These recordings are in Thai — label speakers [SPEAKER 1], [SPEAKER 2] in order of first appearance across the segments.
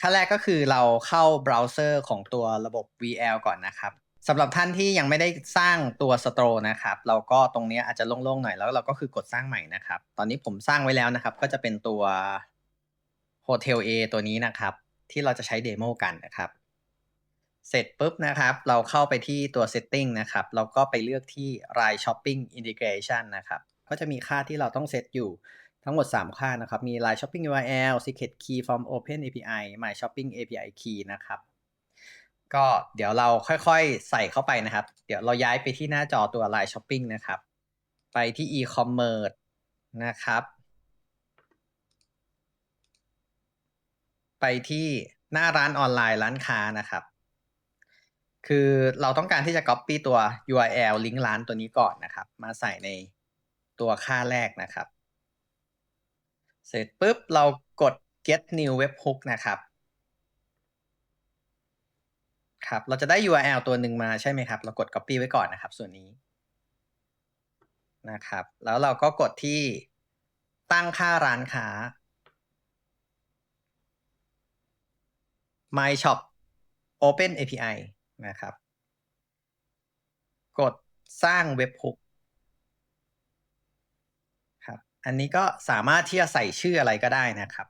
[SPEAKER 1] ขั้นแรกก็คือเราเข้าเบราว์เซอร์ของตัวระบบ VL ก่อนนะครับสำหรับท่านที่ยังไม่ได้สร้างตัว Store นะครับ เราก็ตรงนี้อาจจะโล่งๆหน่อยแล้วเราก็คือกดสร้างใหม่นะครับ ตอนนี้ผมสร้างไว้แล้วนะครับ ก็จะเป็นตัว Hotel A ตัวนี้นะครับ ที่เราจะใช้เดโมกันนะครับ เสร็จปุ๊บนะครับ เราเข้าไปที่ตัว Setting นะครับ เราก็ไปเลือกที่ Line Shopping Integration นะครับ ก็จะมีค่าที่เราต้องเซตอยู่ ทั้งหมด 3 ค่านะครับ มี Line Shopping URL Secret Key from Open API My Shopping API Key นะครับ ก็เดี๋ยวเราค่อยๆ ใส่เข้าไปนะครับ เดี๋ยวเราย้ายไปที่หน้าจอตัว Line Shopping นะครับ ไปที่ e-commerce นะครับ ไปที่หน้าร้านออนไลน์ร้านค้านะครับ คือเราต้องการที่จะ copy ตัว URL ลิงก์ร้านตัวนี้ก่อนนะครับ มาใส่ในตัวค่าแรกนะครับ เสร็จปุ๊บเรากด get new webhook นะครับครับ เราจะได้ URL ตัวหนึ่งมาใช่ไหมครับ เรากด copy ไว้ก่อนนะครับ ส่วนนี้นะครับ แล้วเราก็กดที่ตั้งค่าร้านค้า My Shop Open API นะครับ กดสร้างเว็บฮุกครับ อันนี้ก็สามารถที่จะใส่ชื่ออะไรก็ได้นะครับ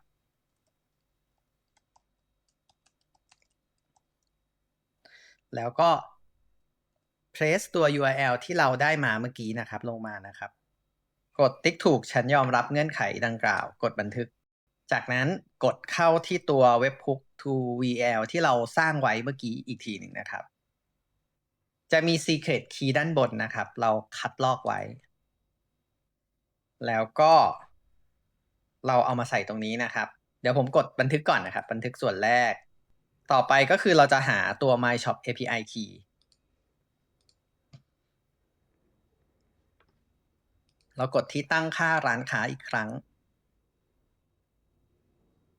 [SPEAKER 1] แล้วก็ place ตัว URL ที่เราได้มาเมื่อกี้นะครับลงมานะครับ กดติ๊กถูกฉันยอมรับเงื่อนไขดังกล่าว กดบันทึก จากนั้นกดเข้าที่ตัว webhook to VL ที่เราสร้างไว้เมื่อกี้อีกทีหนึ่งนะครับ จะมี secret key ด้านบนนะครับ เราคัดลอกไว้ แล้วก็เราเอามาใส่ตรงนี้นะครับ เดี๋ยวผมกดบันทึกก่อนนะครับ บันทึกส่วนแรก ต่อไปก็คือเราจะหาตัว My Shop API key เรากดที่ตั้งค่าร้านค้าอีกครั้ง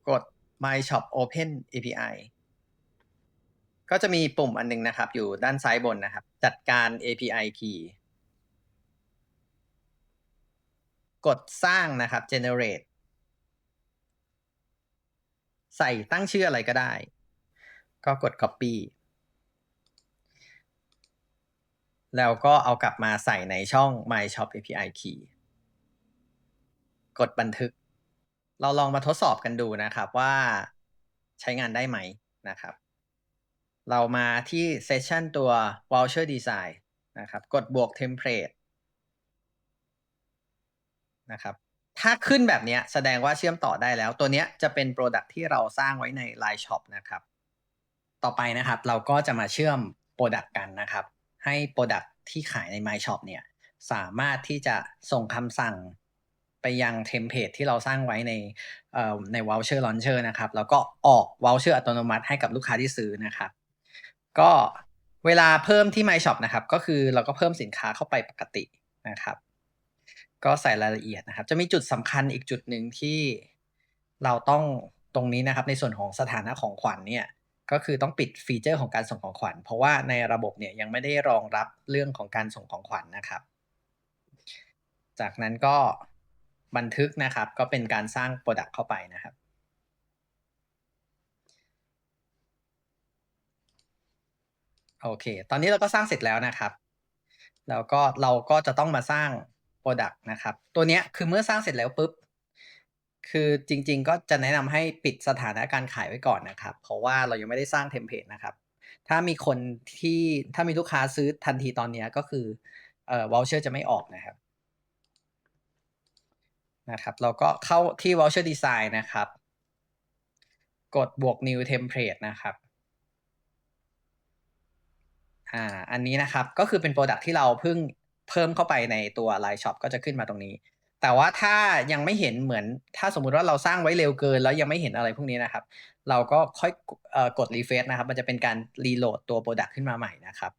[SPEAKER 1] กด My Shop Open API ก็จะมีปุ่มอันนึงนะครับ อยู่ด้านซ้ายบนนะครับ จัดการ API key กดสร้างนะครับ generate ใส่ตั้งชื่ออะไรก็ได้ ก็กด copy แล้วก็เอากลับมาใส่ในช่อง My Shop API Key กดบันทึก เราลองมาทดสอบกันดูนะครับว่าใช้งานได้ไหมนะครับ เรามาที่ Session ตัว Voucher Design นะครับ กดบวก Template นะครับ ถ้าขึ้นแบบนี้แสดงว่าเชื่อมต่อได้แล้ว ตัวนี้จะเป็น Product ที่เราสร้างไว้ใน Line Shop นะครับ ต่อไปนะครับเราก็จะมาเชื่อม Product กันนะครับ ให้ Product ที่ขายใน My Shop เนี่ยสามารถที่จะส่งคำสั่งไปยังเทมเพลตที่เราสร้างไว้ในใน Voucher Launcher นะครับ แล้วก็ออก Voucher อัตโนมัติให้กับลูกค้าที่ซื้อนะครับ ก็เวลาเพิ่มที่ My Shop นะครับ ก็คือเราก็เพิ่มสินค้าเข้าไปปกตินะครับ ก็ใส่รายละเอียดนะครับ จะมีจุดสำคัญอีกจุดหนึ่งที่เราต้องตรงนี้นะครับ ในส่วนของสถานะของขวัญเนี่ยก็คือต้องปิดฟีเจอร์ของการส่งของขวัญ เพราะว่าในระบบเนี่ยยังไม่ได้รองรับเรื่องของการส่งของขวัญนะครับ จากนั้นก็บันทึกนะครับ ก็เป็นการสร้าง Product เข้าไปนะครับ โอเค ตอนนี้เราก็สร้างเสร็จแล้วนะครับ แล้วก็เราก็จะต้องมาสร้าง Product นะครับ ตัวนี้คือเมื่อสร้างเสร็จแล้วปุ๊บ คือจริง ๆ ก็จะแนะนำให้ปิดสถานะการขายไว้ก่อนนะครับ เพราะว่าเรายังไม่ได้สร้างเทมเพลตนะครับ ถ้ามีคนที่ถ้ามีลูกค้าซื้อทันทีตอนนี้ก็คือเอ่อ voucher จะไม่ออกนะครับนะครับเราก็เข้าที่ voucher design นะครับ กดบวก new template นะครับอ่าอันนี้นะครับก็คือเป็น Product ที่เราเพิ่ง เพิ่มเข้าไปในตัว Line Shop ก็จะขึ้นมาตรงนี้ แต่ว่าถ้ายังไม่เห็นเหมือน ถ้าสมมุติว่าเราสร้างไว้เร็วเกิน แล้วยังไม่เห็นอะไรพวกนี้นะครับ เราก็ค่อยกด refresh นะครับ มันจะเป็นการ reload ตัว Product ขึ้นมาใหม่นะครับ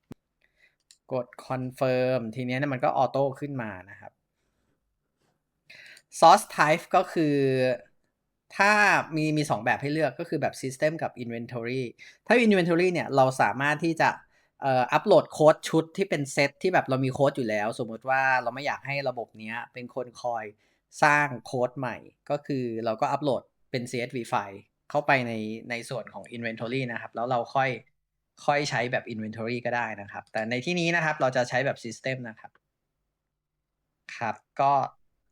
[SPEAKER 1] กด confirm ทีนี้เนี่ยมันก็ออโต้ขึ้นมานะครับ source type ก็คือถ้ามีมีสองแบบให้เลือกก็คือแบบ system กับ inventory ถ้า inventory เนี่ยเราสามารถที่จะ อัปโหลดโค้ดชุดที่เป็นเซตที่แบบเรามีโค้ดอยู่แล้ว สมมติว่าเราไม่อยากให้ระบบเนี้ยเป็นคนคอยสร้างโค้ดใหม่ ก็คือเราก็อัปโหลดเป็น CSV ไฟล์เข้าไปในในส่วนของ inventory นะครับ แล้วเราค่อยค่อยใช้แบบ inventory ก็ได้นะครับ แต่ในที่นี้นะครับเราจะใช้แบบ system นะครับครับ ก็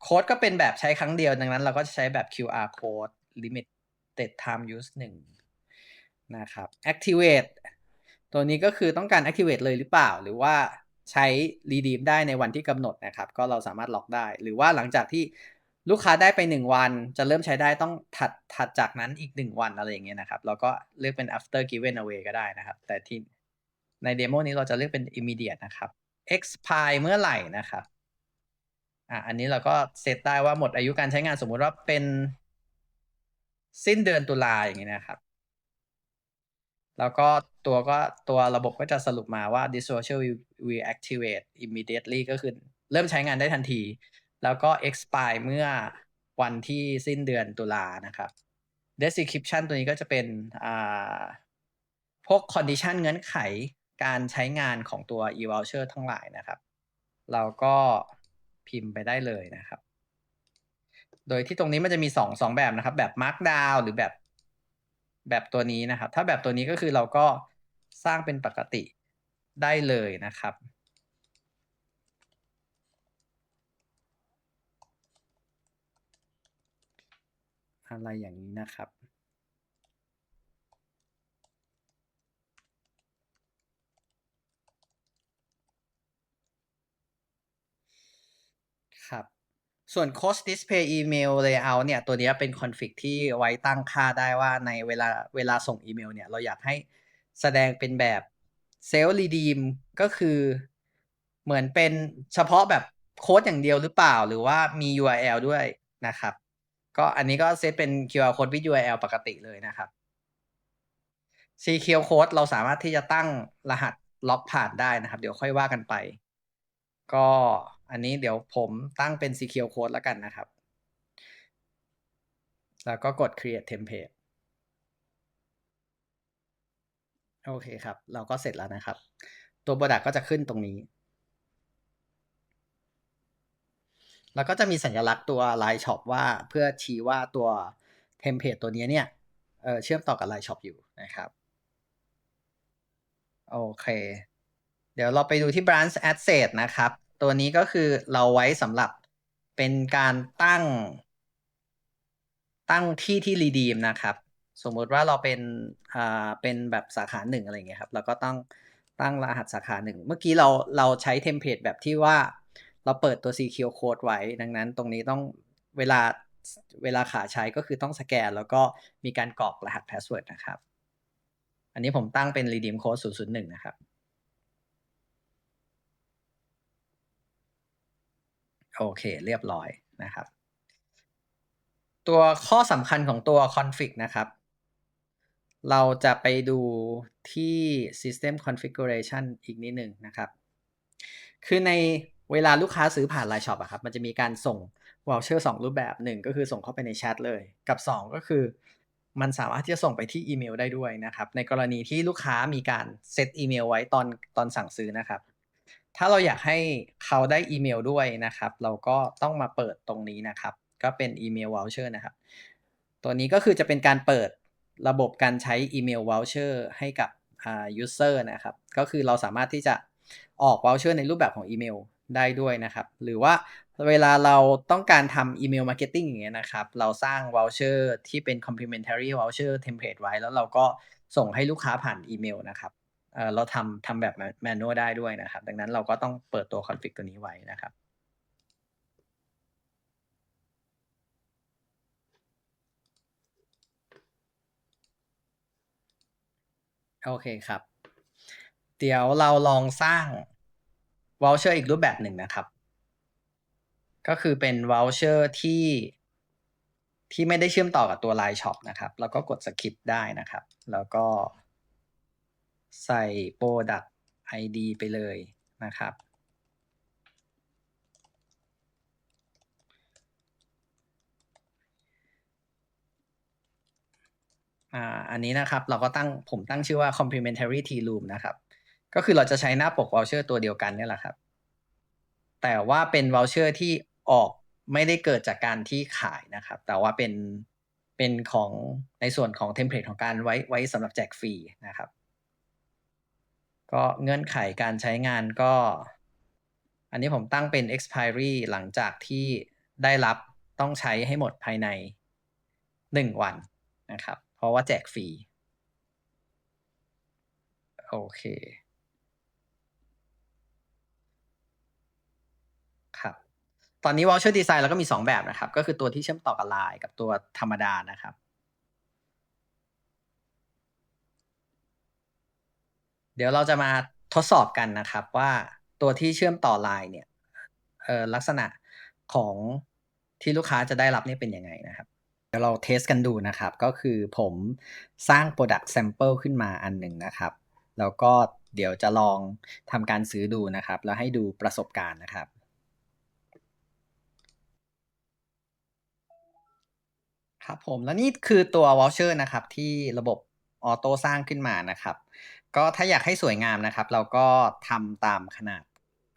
[SPEAKER 1] โค้ดก็เป็นแบบใช้ครั้งเดียวดังนั้น เราก็จะใช้แบบ QR code limited time use 1นะครับ activate ตัวนี้ก็คือต้องการ activate เลยหรือเปล่า หรือว่าใช้ redeem ได้ในวันที่กำหนดนะครับ ก็เราสามารถล็อกได้ หรือว่าหลังจากที่ลูกค้าได้ไป 1 วัน จะเริ่มใช้ได้ต้องถัดถัดจากนั้นอีก 1 วันอะไรอย่างเงี้ยนะครับเราก็เลือกเป็น after given away ก็ได้นะครับ แต่ที่ในเดโมนี้เราจะเลือกเป็น immediate นะครับ expire เมื่อไหร่นะครับอะอันนี้เราก็เซตได้ว่าหมดอายุการใช้งานสมมุติว่าเป็นสิ้นเดือนตุลาอย่างนี้นะครับ แล้วก็ตัวก็ตัวระบบก็จะสรุปมาว่า this voucher will, will activate immediately ก็คือเริ่มใช้งานได้ทันที แล้วก็ expire เมื่อวันที่สิ้นเดือนตุลานะครับ description ตัวนี้ก็จะเป็นอ่าพวก condition เงื่อนไขการใช้งานของตัว e-voucher ทั้งหลายนะครับ เราก็พิมพ์ไปได้เลยนะครับ โดยที่ตรงนี้มันจะมีสองสองแบบนะครับ แบบ markdown หรือแบบ แบบตัวนี้นะครับ ถ้าแบบตัวนี้ก็คือเราก็สร้างเป็นปกติได้เลยนะครับ อะไรอย่างนี้นะครับ ส่วน Cost Display Email Layout เนี่ย ตัวนี้เป็นคอนฟิกที่ไว้ตั้งค่าได้ว่าในเวลาเวลาส่งอีเมลเนี่ย เราอยากให้แสดงเป็นแบบ Self Redeem ก็คือเหมือนเป็นเฉพาะแบบโค้ดอย่างเดียวหรือเปล่า หรือว่ามี URL ด้วยนะครับ ก็อันนี้ก็เซตเป็น QR code with URL ปกติเลยนะครับ Secure Code เราสามารถที่จะตั้งรหัสล็อกผ่านได้นะครับ เดี๋ยวค่อยว่ากันไป ก็ อันนี้เดี๋ยวผมตั้งเป็น secure code แล้วกันนะครับ แล้วก็กด create template โอเคครับ เราก็เสร็จแล้วนะครับ ตัว product ก็จะขึ้นตรงนี้ แล้วก็จะมีสัญลักษณ์ตัว Line Shop ว่าเพื่อชี้ว่าตัวเทมเพลตตัวนี้เนี่ยเเชื่อมต่อกับ Line Shop อยู่นะครับ โอเค เดี๋ยวเราไปดูที่ branch asset นะครับ ตัวนี้ก็คือเราไว้สำหรับเป็นการตั้ง ตั้งที่ที่ redeem นะครับ สมมุติว่าเราเป็นอ่าเป็นแบบสาขาหนึ่งอะไรเงี้ยครับ เราก็ต้องตั้งรหัสสาขาหนึ่ง เมื่อกี้เราเราใช้เทมเพลตแบบที่ว่าเราเปิดตัว secure code ไว้ ดังนั้นตรงนี้ต้องเวลาเวลาขาใช้ก็คือต้องสแกน แล้วก็มีการกรอกรหัส password นะครับ อันนี้ผมตั้งเป็น redeem code 001 นะครับ โอเค เรียบร้อยนะครับ ตัวข้อสำคัญของตัว config นะครับ เราจะไปดูที่ system configuration อีกนิดหนึ่งนะครับ คือในเวลาลูกค้าซื้อผ่าน Line Shop อะครับ มันจะมีการส่ง voucher 2รูปแบบหนึ่งก็คือส่งเข้าไปในแชทเลย กับ 2 ก็คือ มันสามารถที่จะส่งไปที่อีเมลได้ด้วยนะครับ ในกรณีที่ลูกค้ามีการเซตอีเมลไว้ตอนตอนสั่งซื้อนะครับ ถ้าเราอยากให้เขาได้อีเมลด้วยนะครับ เราก็ต้องมาเปิดตรงนี้นะครับ ก็เป็นอีเมล voucher นะครับ ตัวนี้ก็คือจะเป็นการเปิดระบบการใช้อีเมล voucher ให้กับอ่า user นะครับ ก็คือเราสามารถที่จะออก voucher ในรูปแบบของอีเมลได้ด้วยนะครับ หรือว่าเวลาเราต้องการทำอีเมลมาร์เก็ตติ้งอย่างเงี้ยนะครับ เราสร้าง voucher ที่เป็น complimentary voucher template ไว้ แล้วเราก็ส่งให้ลูกค้าผ่านอีเมลนะครับ เราทำทำแบบ manual ได้ด้วยนะครับ ดังนั้นเราก็ต้องเปิดตัว config ตัวนี้ไว้นะครับโอเคครับ เดี๋ยวเราลองสร้าง voucher อีกรูปแบบหนึ่งนะครับ ก็คือเป็น voucher ที่ที่ไม่ได้เชื่อมต่อกับตัว Line Shop นะครับ แล้วก็กด skip ได้นะครับ แล้วก็ ใส่ product ID ไปเลยนะครับ อ่า อันนี้นะครับเราก็ตั้งผมตั้งชื่อว่า complimentary tea room นะครับ ก็คือเราจะใช้หน้าปก voucher ตัวเดียวกันนี่แหละครับ แต่ว่าเป็น voucher ที่ออกไม่ได้เกิดจากการที่ขายนะครับ แต่ว่าเป็นเป็นของในส่วนของเทมเพลตของการไว้ไว้สำหรับแจกฟรีนะครับ ก็เงื่อนไขการใช้งานก็ อันนี้ผมตั้งเป็น expiry หลังจากที่ได้รับต้องใช้ให้หมดภายใน 1 วันนะครับ เพราะว่าแจกฟรี โอเคครับ ตอนนี้ voucher design เราก็มี 2 แบบนะครับ ก็คือตัวที่เชื่อมต่อกับ LINE กับตัวธรรมดานะครับ เดี๋ยวเราจะมาทดสอบกันนะครับว่าตัวที่เชื่อมต่อ LINE เนี่ยเออลักษณะของที่ลูกค้าจะได้รับเนี่ยเป็นยังไงนะครับ เดี๋ยวเราเทสกันดูนะครับ ก็คือผมสร้าง Product Sample ขึ้นมาอันหนึ่งนะครับ แล้วก็เดี๋ยวจะลองทำการซื้อดูนะครับ แล้วให้ดูประสบการณ์นะครับครับผมแล้วนี่คือตัว voucher นะครับ ที่ระบบออโต้สร้างขึ้นมานะครับ ก็ถ้าอยากให้สวยงามนะครับ เราก็ทำตามขนาด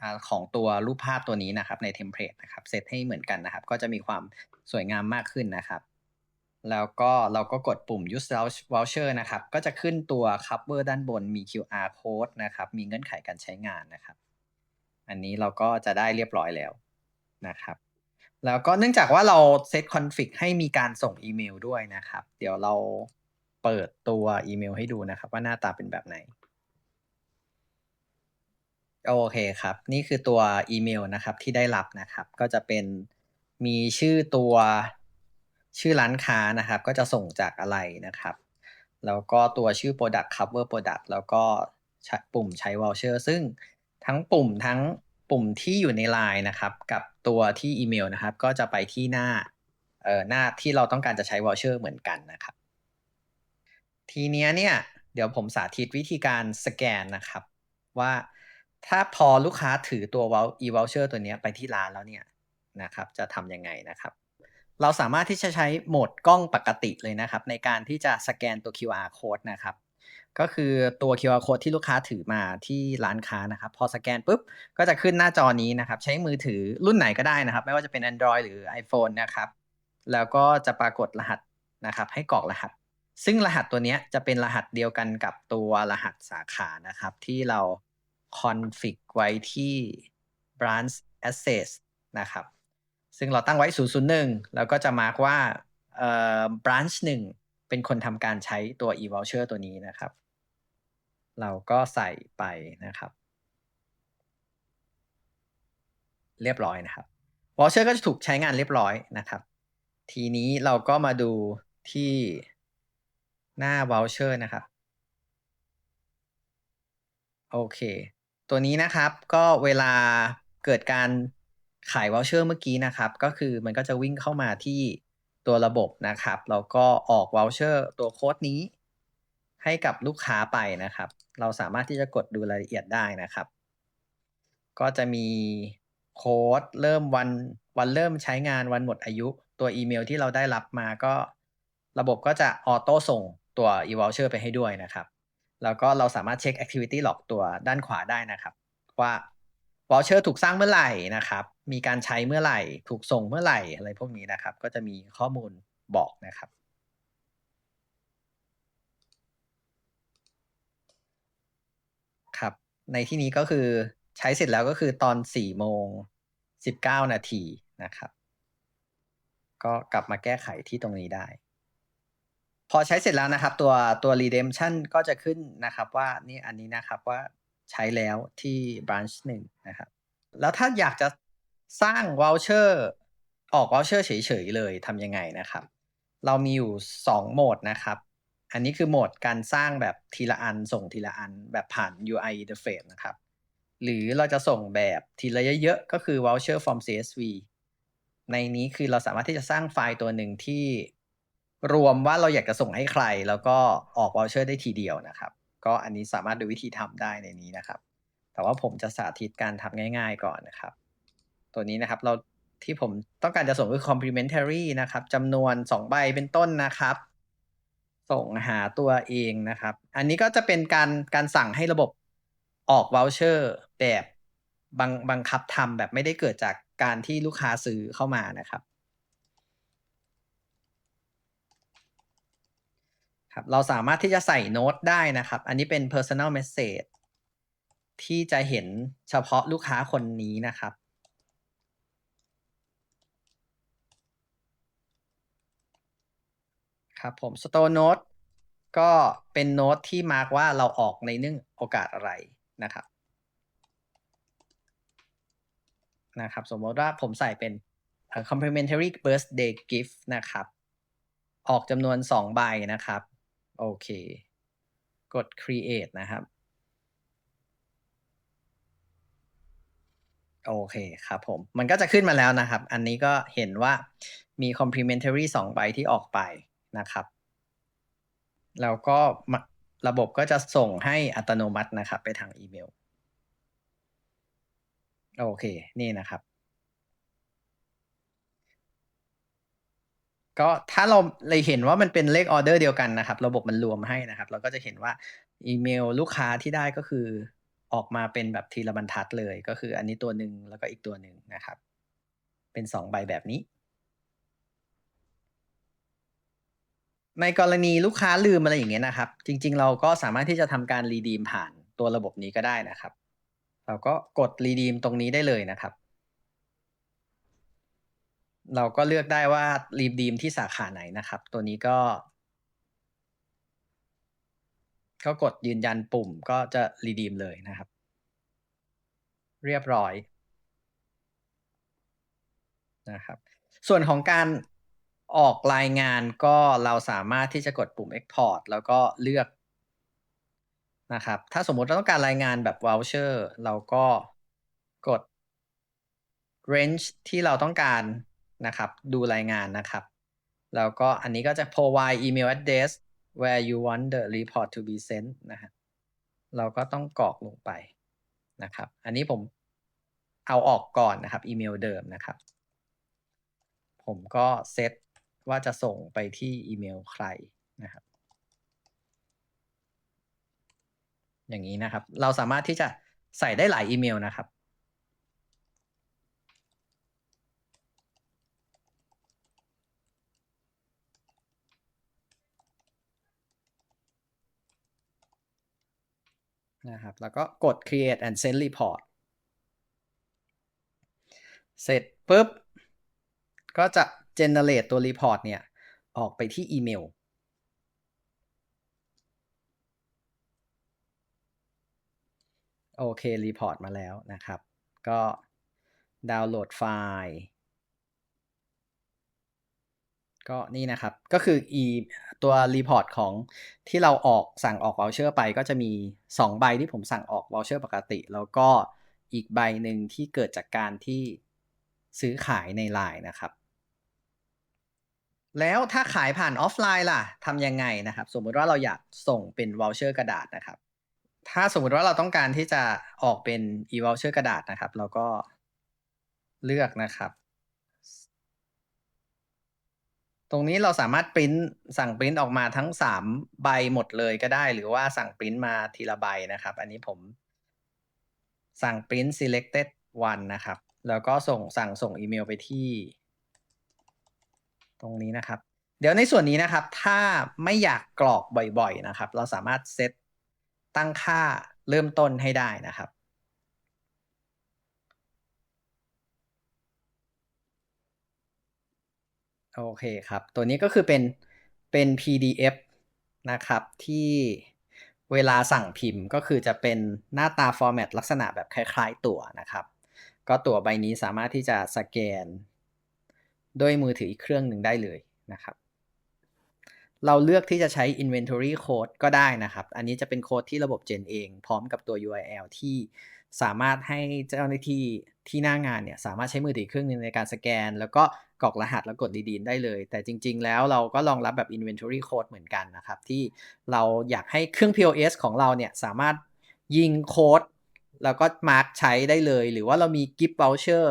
[SPEAKER 1] อของตัวรูปภาพตัวนี้นะครับ ในเทมเพลตนะครับเซตให้เหมือนกันนะครับ ก็จะมีความสวยงามมากขึ้นนะครับ แล้วก็เราก็กดปุ่ม use voucher นะครับ ก็จะขึ้นตัว cover ด้านบนมี QR code นะครับ มีเงื่อนไขการใช้งานนะครับ อันนี้เราก็จะได้เรียบร้อยแล้วนะครับ แล้วก็เนื่องจากว่าเราเซตคอนฟิกให้มีการส่งอีเมลด้วยนะครับ เดี๋ยวเรา เปิดตัวอีเมลให้ดูนะครับ ว่าหน้าตาเป็นแบบไหน โอเคครับ นี่คือตัวอีเมลนะครับที่ได้รับนะครับ ก็จะเป็นมีชื่อตัวชื่อร้านค้านะครับ ก็จะส่งจากอะไรนะครับ แล้วก็ตัวชื่อ Product Cover Product แล้วก็ปุ่มใช้ Voucher ซึ่งทั้งปุ่มทั้งปุ่มที่อยู่ใน Line นะครับ กับตัวที่อีเมลนะครับ ก็จะไปที่หน้าเอ่อหน้าที่เราต้องการจะใช้ Voucher เหมือนกันนะครับ ทีเนี้ยเนี่ยเดี๋ยวผมสาธิตวิธีการสแกนนะครับ ว่าถ้าพอลูกค้าถือตัว e-voucher ตัวนี้ไปที่ร้านแล้วเนี่ยนะครับ จะทำยังไงนะครับ เราสามารถที่จะใช้โหมดกล้องปกติเลยนะครับ ในการที่จะสแกนตัว QR code นะครับ ก็คือตัว QR code ที่ลูกค้าถือมาที่ร้านค้านะครับ พอสแกนปุ๊บ ก็จะขึ้นหน้าจอนี้นะครับ ใช้มือถือรุ่นไหนก็ได้นะครับ ไม่ว่าจะเป็น Android หรือ iPhone นะครับ แล้วก็จะปรากฏรหัสนะครับ ให้กรอกรหัส ซึ่งรหัสตัวนี้จะเป็นรหัสเดียวกันกับตัวรหัสสาขานะครับ ที่เรา config ไว้ที่ branch access นะครับ ซึ่งเราตั้งไว้ 001 แล้วก็จะมาร์กว่าเอ่อ branch 1 เป็นคนทำการใช้ตัว e-voucher ตัวนี้นะครับ เราก็ใส่ไปนะครับ เรียบร้อยนะครับ voucher ก็จะถูกใช้งานเรียบร้อยนะครับ ทีนี้เราก็มาดูที่ หน้า voucher นะครับ โอเค ตัวนี้นะครับก็เวลาเกิดการขายว o ลเชอร์เมื่อกี้นะครับ ก็คือมันก็จะวิ่งเข้ามาที่ตัวระบบนะครับ แล้วก็ออกว o ลเชอร์ตัวโค้ดนี้ ให้กับลูกค้าไปนะครับ เราสามารถที่จะกดดูรายละเอียดได้นะครับ ก็จะมีโค้ดเริ่มวันวันเริ่มใช้งานวันหมดอายุ ตัวอีเมลที่เราได้รับมาก็ ระบบก็จะออโต้ส่ง ตัว e-voucher ไปให้ด้วยนะครับ แล้วก็เราสามารถเช็ค activity log ตัวด้านขวาได้นะครับ ว่า voucher ถูกสร้างเมื่อไหร่นะครับ มีการใช้เมื่อไหร่ ถูกส่งเมื่อไหร่อะไรพวกนี้นะครับ ก็จะมีข้อมูลบอกนะครับครับในที่นี้ก็คือใช้เสร็จแล้วก็คือตอน4โมง19 นาทีนะครับ ก็กลับมาแก้ไขที่ตรงนี้ได้ พอใช้เสร็จแล้วนะครับ ตัวตัว redemption ก็จะขึ้นนะครับว่านี่อันนี้นะครับว่าใช้แล้วที่ branch หนึ่งนะครับ แล้วถ้าอยากจะสร้าง voucher ออก voucher เฉยๆเลยทำยังไงนะครับ เรามีอยู่ 2 โหมดนะครับ อันนี้คือโหมดการสร้างแบบทีละอันส่งทีละอันแบบผ่าน UI interface นะครับ หรือเราจะส่งแบบทีละเยอะๆก็คือ voucher from CSV ในนี้คือเราสามารถที่จะสร้างไฟล์ตัวหนึ่งที่ รวมว่าเราอยากจะส่งให้ใคร แล้วก็ออก voucher ได้ทีเดียวนะครับ ก็อันนี้สามารถดูวิธีทำได้ในนี้นะครับ แต่ว่าผมจะสาธิตการทำง่าย ๆ ก่อนนะครับ ตัวนี้นะครับเราที่ผมต้องการจะส่งคือ complementary นะครับจำนวน 2 ใบเป็นต้นนะครับ ส่งหาตัวเองนะครับ อันนี้ก็จะเป็นการการสั่งให้ระบบออก voucher แบบบังบังคับทำแบบไม่ได้เกิดจากการที่ลูกค้าซื้อเข้ามานะครับ ครับเราสามารถที่จะใส่โน้ตได้นะครับ อันนี้เป็น personal message ที่จะเห็นเฉพาะลูกค้าคนนี้นะครับ ครับผม store note ก็เป็นโน้ตที่มาร์กว่าเราออกในเนื่องโอกาสอะไรนะครับนะครับ สมมติว่าผมใส่เป็น complimentary birthday gift นะครับ ออกจำนวน2ใบนะครับ โอเค กด create นะครับ โอเคครับผม มันก็จะขึ้นมาแล้วนะครับ อันนี้ก็เห็นว่ามี complimentary 2ใบที่ออกไปนะครับ แล้วก็ระบบก็จะส่งให้อัตโนมัตินะครับ ไปทางอีเมล โอเค นี่นะครับ ก็ถ้าเราเลยเห็นว่ามันเป็นเลขออเดอร์เดียวกันนะครับ ระบบมันรวมให้นะครับ เราก็จะเห็นว่าอีเมลลูกค้าที่ได้ก็คือออกมาเป็นแบบทีละบรรทัดเลย ก็คืออันนี้ตัวหนึ่งแล้วก็อีกตัวหนึ่งนะครับ เป็นสองใบแบบนี้ ในกรณีลูกค้าลืมอะไรอย่างเงี้ยนะครับ จริง ๆ เราก็สามารถที่จะทำการรีดีมผ่านตัวระบบนี้ก็ได้นะครับ เราก็กดรีดีมตรงนี้ได้เลยนะครับ เราก็เลือกได้ว่ารีดีมที่สาขาไหนนะครับ ตัวนี้ก็ ก็กดยืนยันปุ่มก็จะรีดีมเลยนะครับ เรียบร้อยนะครับ ส่วนของการออกรายงานก็เราสามารถที่จะกดปุ่ม Export แล้วก็เลือกนะครับ ถ้าสมมติเราต้องการรายงานแบบ voucher เราก็กด range ที่เราต้องการ นะครับ ดูรายงานนะครับ แล้วก็อันนี้ก็จะ provide email address where you want the report to be sent นะฮะเราก็ต้องกรอกลงไปนะครับ อันนี้ผมเอาออกก่อนนะครับอีเมลเดิมนะครับ ผมก็เซตว่าจะส่งไปที่อีเมลใครนะครับ อย่างนี้นะครับ เราสามารถที่จะใส่ได้หลายอีเมลนะครับ นะครับ แล้วก็กด create and send report เสร็จปุ๊บ ก็จะ generate ตัว report เนี่ย ออกไปที่อีเมลโอเค report มาแล้วนะครับ ก็ดาวน์โหลดไฟล์ ก็นี่นะครับ ก็คือ e ตัว report ของที่เราออกสั่งออก voucher ไปก็จะมี 2 ใบที่ผมสั่งออก voucher ปกติ แล้วก็อีกใบหนึ่งที่เกิดจากการที่ซื้อขายในไลน์นะครับ แล้วถ้าขายผ่านออฟไลน์ล่ะทำยังไงนะครับ สมมติว่าเราอยากส่งเป็น voucher กระดาษนะครับ ถ้าสมมติว่าเราต้องการที่จะออกเป็น e-voucher กระดาษนะครับ เราก็เลือกนะครับ ตรงนี้เราสามารถปริ้นสั่งปริ้นออกมาทั้ง3ใบหมดเลยก็ได้ หรือว่าสั่งปริ้นมาทีละใบนะครับ อันนี้ผม สั่งปริ้น selected one นะครับ แล้วก็ส่งสั่งส่งอีเมลไปที่ ตรงนี้นะครับ เดี๋ยวในส่วนนี้นะครับ ถ้าไม่อยากกรอกบ่อยๆนะครับ เราสามารถเซตตั้งค่าเริ่มต้นให้ได้นะครับ โอเคครับ ตัวนี้ก็คือเป็นเป็น PDF นะครับที่เวลาสั่งพิมพ์ก็คือจะเป็นหน้าตาฟอร์แมตลักษณะแบบคล้ายๆตั๋วนะครับ ก็ตั๋วใบนี้สามารถที่จะสแกน ด้วยมือถืออีกเครื่องหนึ่งได้เลยนะครับ เราเลือกที่จะใช้ inventory code ก็ได้นะครับ อันนี้จะเป็นโค้ดที่ระบบ Gen เอง พร้อมกับตัว URL ที่สามารถให้เจ้าหน้าที่ ที่หน้างานเนี่ยสามารถใช้มือถือเครื่องนึงในการสแกน แล้วก็กรอกรหัสแล้วกดดีนได้เลย แต่จริง ๆ แล้วเราก็รองรับแบบ inventory code เหมือนกันนะครับ ที่เราอยากให้เครื่อง POS ของเราเนี่ยสามารถยิงโค้ดแล้วก็มาร์กใช้ได้เลย หรือว่าเรามี gift voucher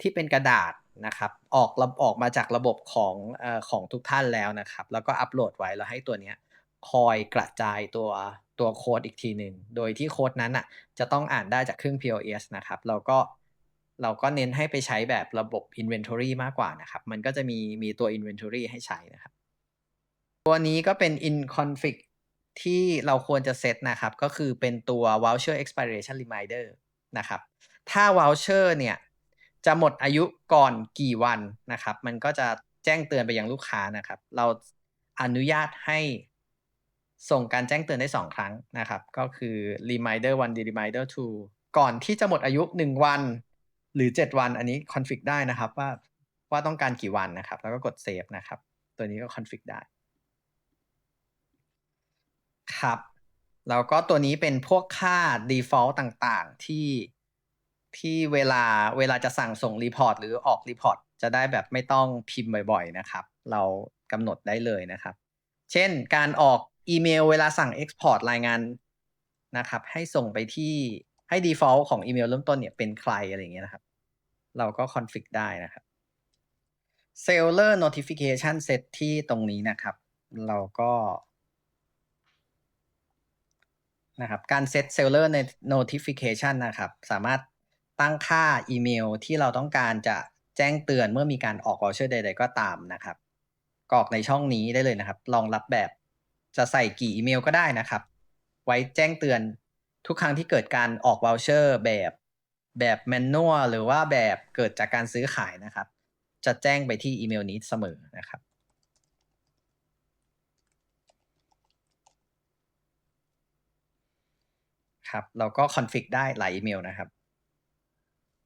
[SPEAKER 1] ที่เป็นกระดาษนะครับออกออกมาจากระบบของอของทุกท่านแล้วนะครับ แล้วก็อัปโหลดไว้แล้วให้ตัวเนี้ยคอยกระจายตัวตัวโค้ดอีกทีหนึ่งโดยที่โค้ดนั้นอะจะต้องอ่านได้จากเครื่อง POS นะครับเราก็ เราก็เน้นให้ไปใช้แบบระบบ Inventory มากกว่านะครับ มันก็จะมีมีตัว Inventory ให้ใช้นะครับ ตัวนี้ก็เป็น in config ที่เราควรจะเซตนะครับ ก็คือเป็นตัว voucher expiration reminder นะครับ ถ้า voucher เนี่ยจะหมดอายุก่อนกี่วันนะครับ มันก็จะแจ้งเตือนไปยังลูกค้านะครับ เราอนุญาตให้ส่งการแจ้งเตือนได้ 2 ครั้งนะครับ ก็คือ reminder 1 reminder 2ก่อนที่จะหมดอายุ 1 วัน หรือ 7 วัน อันนี้คอนฟิกได้นะครับ ว่าว่าต้องการกี่วันนะครับ แล้วก็กดเซฟนะครับ ตัวนี้ก็คอนฟิกได้ ครับ แล้วก็ตัวนี้เป็นพวกค่า default ต่างๆ ที่ที่เวลาเวลาจะสั่งส่งรีพอร์ตหรือออกรีพอร์ตจะได้แบบไม่ต้องพิมพ์บ่อยๆนะครับ เรากำหนดได้เลยนะครับ เช่นการออกอีเมลเวลาสั่ง Export รายงานนะครับ ให้ส่งไปที่ให้ default ของอีเมลเริ่มต้นเนี่ยเป็นใครอะไรอย่างเงี้ยนะครับ เราก็คอนฟิกได้นะครับ Seller Notification Set ที่ตรงนี้นะครับ เราก็นะครับการเซต Seller Notification นะครับ สามารถตั้งค่าอีเมลที่เราต้องการจะแจ้งเตือนเมื่อมีการออก voucher ใด ๆ ก็ตามนะครับกรอกในช่องนี้ได้เลยนะครับรองรับแบบจะใส่กี่อีเมลก็ได้นะครับ ไว้แจ้งเตือนทุกครั้งที่เกิดการออก voucher แบบ แบบแมนนวลหรือว่าแบบเกิดจากการซื้อขายนะครับ จะแจ้งไปที่อีเมลนี้เสมอนะครับ ครับเราก็คอนฟิกได้หลายอีเมลนะครับ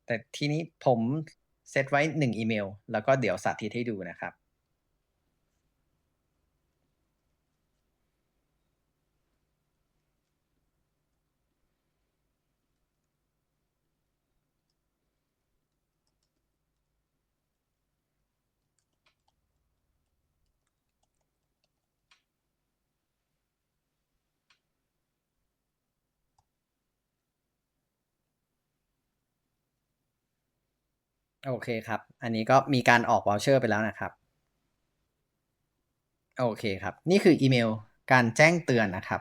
[SPEAKER 1] แต่ทีนี้ผมเซตไว้หนึ่งอีเมล แล้วก็เดี๋ยวสาธิตให้ดูนะครับ โอเคครับ อันนี้ก็มีการออก voucher ไปแล้วนะครับ โอเคครับ นี่คืออีเมลการแจ้งเตือนนะครับ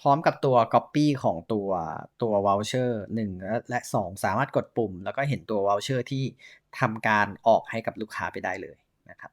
[SPEAKER 1] พร้อมกับตัว Copy ของตัวตัว voucher 1 และ 2 สามารถกดปุ่ม แล้วก็เห็นตัว voucher ที่ทำการออกให้กับลูกค้าไปได้เลยนะครับ